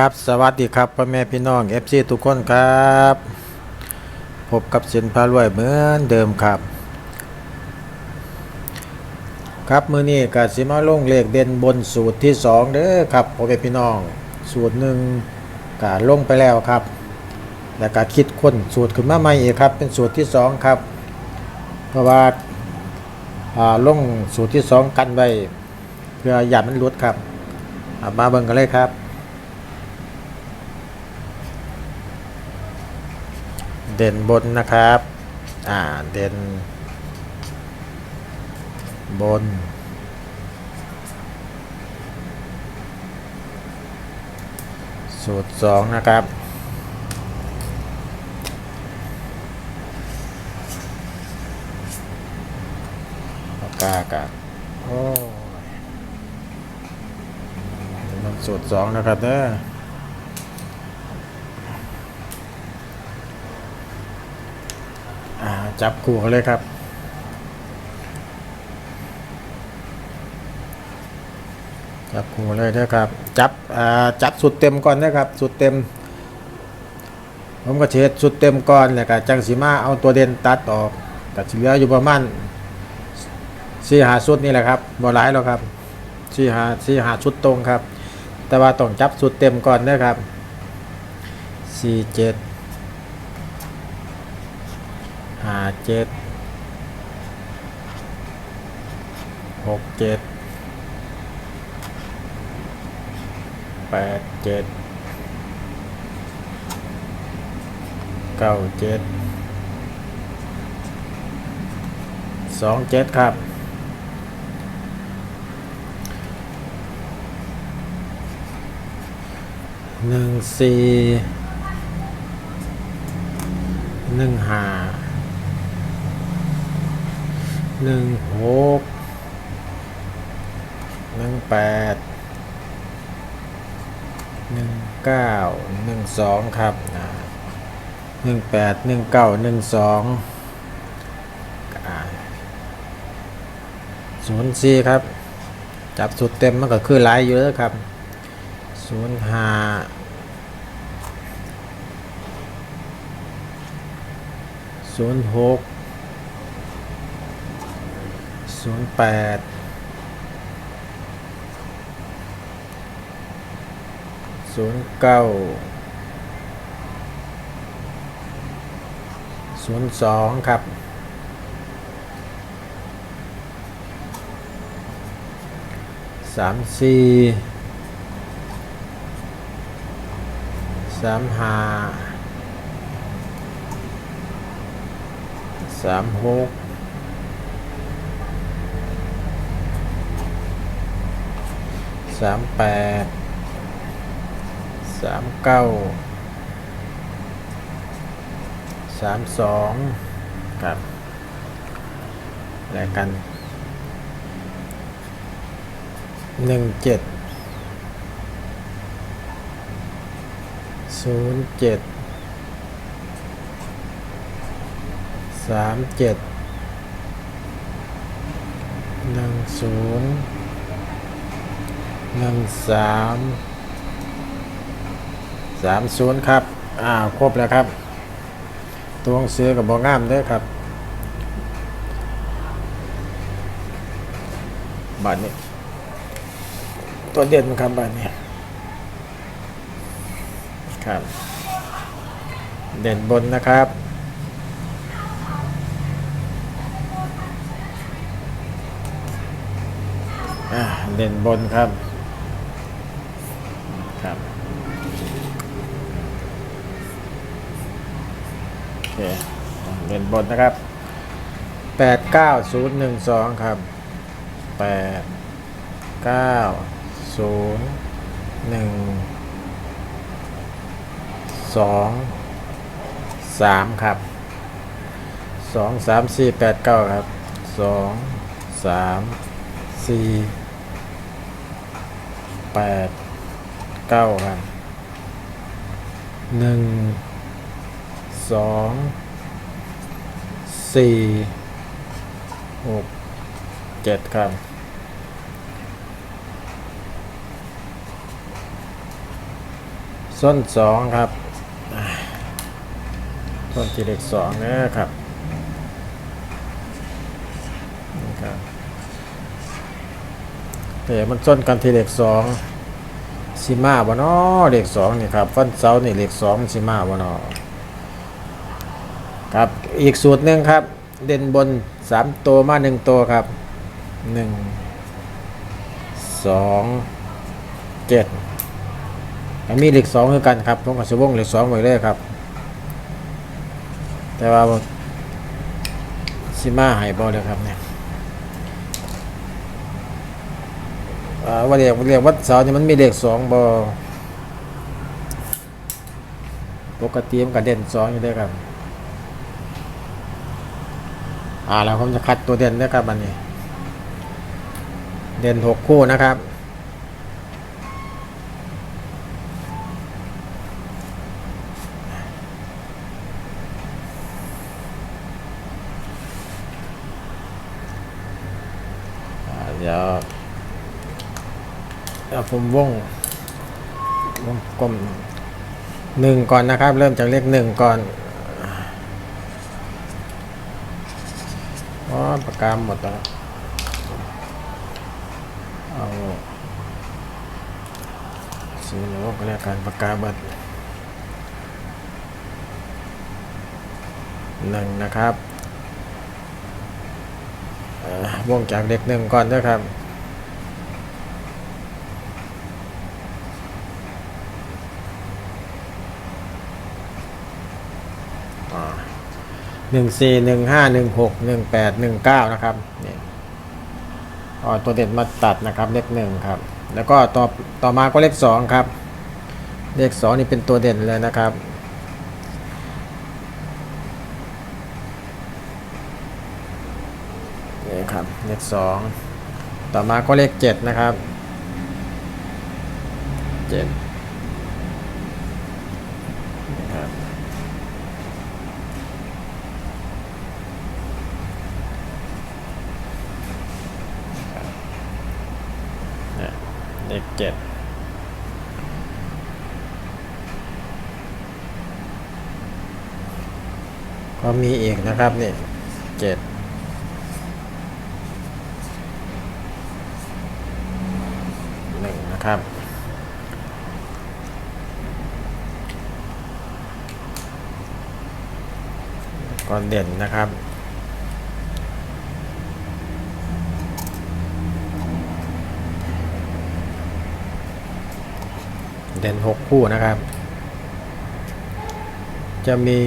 ครับสวัสดีครับพ่อแม่พี่น้อง FC ทุกคนครับพบกับสินพารวยเหมือนเดิมครับ ครับมือนี้ก็สิมาลงเลขเด่นบนสูตรที่ 2 เด้อครับพ่อแม่พี่น้อง สูตรหนึ่งก็ลงไปแล้วครับ แล้วก็คิดค้นสูตรขึ้นมาใหม่อีกครับ เป็นสูตรที่ 2 ครับ เพราะว่าอ่าลงสูตรที่ 2 กันไว้เพื่ออย่ามันลดครับมาเบิ่งกันเลยครับ เด่นบนนะครับ อ่า เด่น บน สูตรสองนะครับ ปากกากับโอ้ยมันสูตรสองนะครับเด้อ อ่า จับคู่กันเลยครับ จับคู่เลยนะครับ จับอ่าจับสุดเต็มก่อนนะครับ สุดเต็ม ผมก็เช็ดสุดเต็มก่อนแล้วก็จังสีมาเอาตัวเด่นตัดออกก็สิเหลืออยู่ประมาณสี่หาสุดนี่แหละครับบ่หลายหรอกครับสี่หาสี่หาชุดตรงครับ แต่ว่าต้องจับสุดเต็มก่อนนะครับสี่เจ็ด ห้าเจ็ดหกเจ็ดแปดเจ็ดเก้าเจ็ดสองเจ็ดครับหนึ่งสี่หนึ่งห้า หนึ่งหกหนึ่งแปดหนึ่งเก้าหนึ่งสองครับหนึ่งแปดหนึ่งเก้าหนึ่งสองศูนย์สี่ครับ จับสุดเต็มมันก็คือหลายอยู่แล้วครับศูนย์ห้าศูนย์หก ศูนย์แปดศูนย์เก้าศูนย์สองครับสามสี่สามห้าสามหก สามแปดสามเก้าสามสองครับแล้วกันหนึ่งเจ็ดศูนย์เจ็ดสามเจ็ดหนึ่งศูนย์ หนึ่งสามสามศูนย์ครับ อ่า ครบแล้วครับ ตัวหนังสือกับบองามด้อครับบัตรนี้ ตัวเด่นครับบัตรนี้ ครับ เด่นบนนะครับอ่าเด่นบนครับโอ เคเด่นบนนะครับแปดเก้าศูนย์หนึ่งสองครับแปดเก้าศูนย์หนึ่งสองสามครับสองสามสี่แปดเก้าครับสองสามสี่แปดเก้าครับหนึ่ง สองสี่หกเจ็ดครับส้นสองครับส้นทีเล็กสองนะครับนี่ครับเอ๋มันส้นกันทีเล็กสองสิมาบ่เนาะเล็กสองนี่ครับฟันเสานี่เล็กสองสิมาบ่เนาะ ครับอีกสูตรหนึ่งครับ เด่นบนสามตัวมาหนึ่งตัวครับหนึ่งสองเจ็ดอันมีเหล็กสองคือกันครับผมกับสวงเหล็กสองไว้เลยครับ แต่ว่าซิมาหายบอเลยครับเนี่ยอ่าว่าเรียกว่าเรียกวัดเสาเนี่ยมันมีเหล็กสองบอปกติมันก็เด่นสองอยู่ด้วยครับ อ่าแล้วผมจะคัดตัวเด่นด้วยครับอันนี้ เด่นหกคู่นะครับ เดี๋ยวเดี๋ยวผมวงวงกลมหนึ่งก่อนนะครับ เริ่มจากเลขหนึ่งก่อน อ๋อปากกาหมดแล้วเอาสีเหลืองก็เรียกการปากกาเบิดหนึ่งนะครับเอ่อวงจากเด็กหนึ่งก่อนนะครับ หนึ่งสี่หนึ่งห้าหนึ่งหกหนึ่งแปดหนึ่งเก้านะครับนี่เอาตัวเด่นมาตัดนะครับเลขหนึ่งครับ แล้วก็ต่อต่อมาก็เลขสองครับ เลขสองนี่เป็นตัวเด่นเลยนะครับนี่ครับเลขสองต่อมาก็เลขเจ็ดนะครับเจ็ดนี่ครับเนี่ย เจ็ดก็มีอีกนะครับนี่เจ็ดหนึ่งนะครับก่อนเด่นนะครับ เด่นหกคู่นะครับ จะมี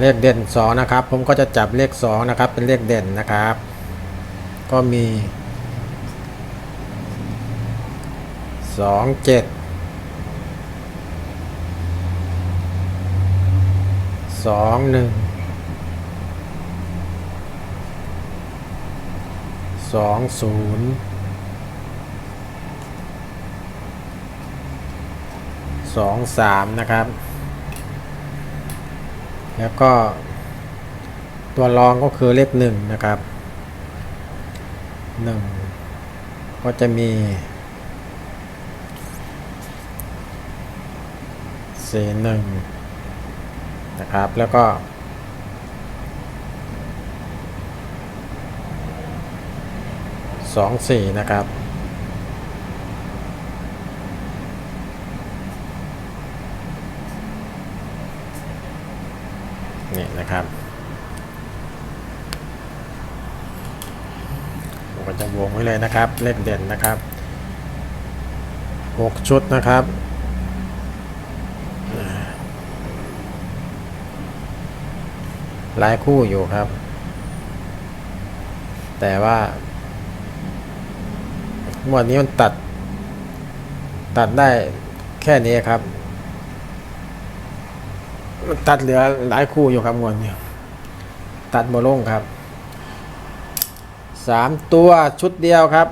เลขเด่นสองนะครับ ผมก็จะจับเลขสองนะครับ เป็นเลขเด่นนะครับ ก็มีสองเจ็ดสองหนึ่งสองศูนย์ สองสามนะครับ แล้วก็ ตัวรองก็คือเลขหนึ่งนะครับหนึ่งก็จะมีสี่หนึ่งนะครับ แล้วก็สองสี่นะครับ นะครับผมก็จะวงไว้เลยนะครับ เลขเด่นนะครับหกชุดนะครับหลายคู่อยู่ครับ แต่ว่าวดนี้มันตัด ตัดได้แค่นี้ครับ ตัดเหลือหลายคู่อยู่ครับงวดนี้ตัดโมลงครับสามตัวชุดเดียวครับ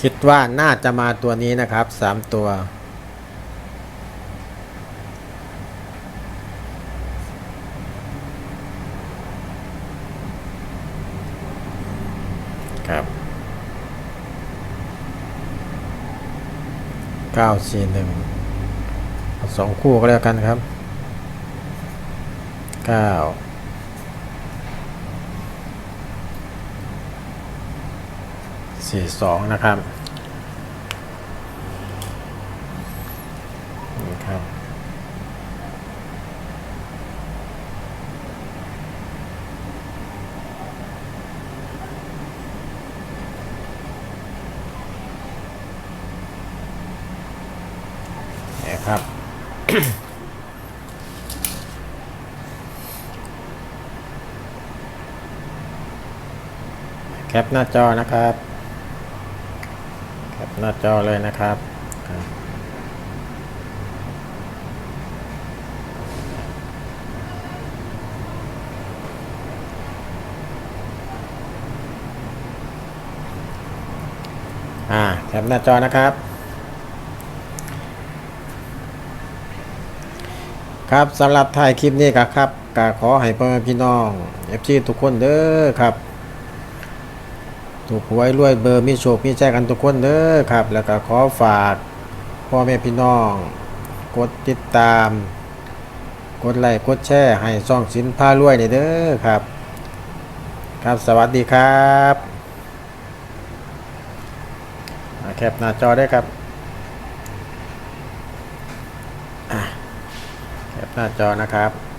คิดว่าน่าจะมาตัวนี้นะครับสามตัว ครับเก้าสี่หนึ่งสองคู่ก็แล้วกันครับเก้าสี่สองนะครับนี่ครับ เนี่ยครับ แคปหน้าจอนะครับ แคปหน้าจอเลยนะครับอ่าแคปหน้าจอนะครับ ครับสำหรับถ่ายคลิปนี้ก็ครับก็ขอให้พ่อแม่พี่น้องเอฟซีทุกคนเด้อครับ ถูกหวยรวยเบอร์มีโชคมีใจกันทุกคนเด้อครับ แล้วก็ขอฝากพ่อแม่พี่น้อง กดติดตาม กดไลค์กดแชร์ให้ช่องสินพารวยนี่เด้อครับ ครับสวัสดีครับแคปหน้าจอได้ครับ แคปห น้าจอนะครับ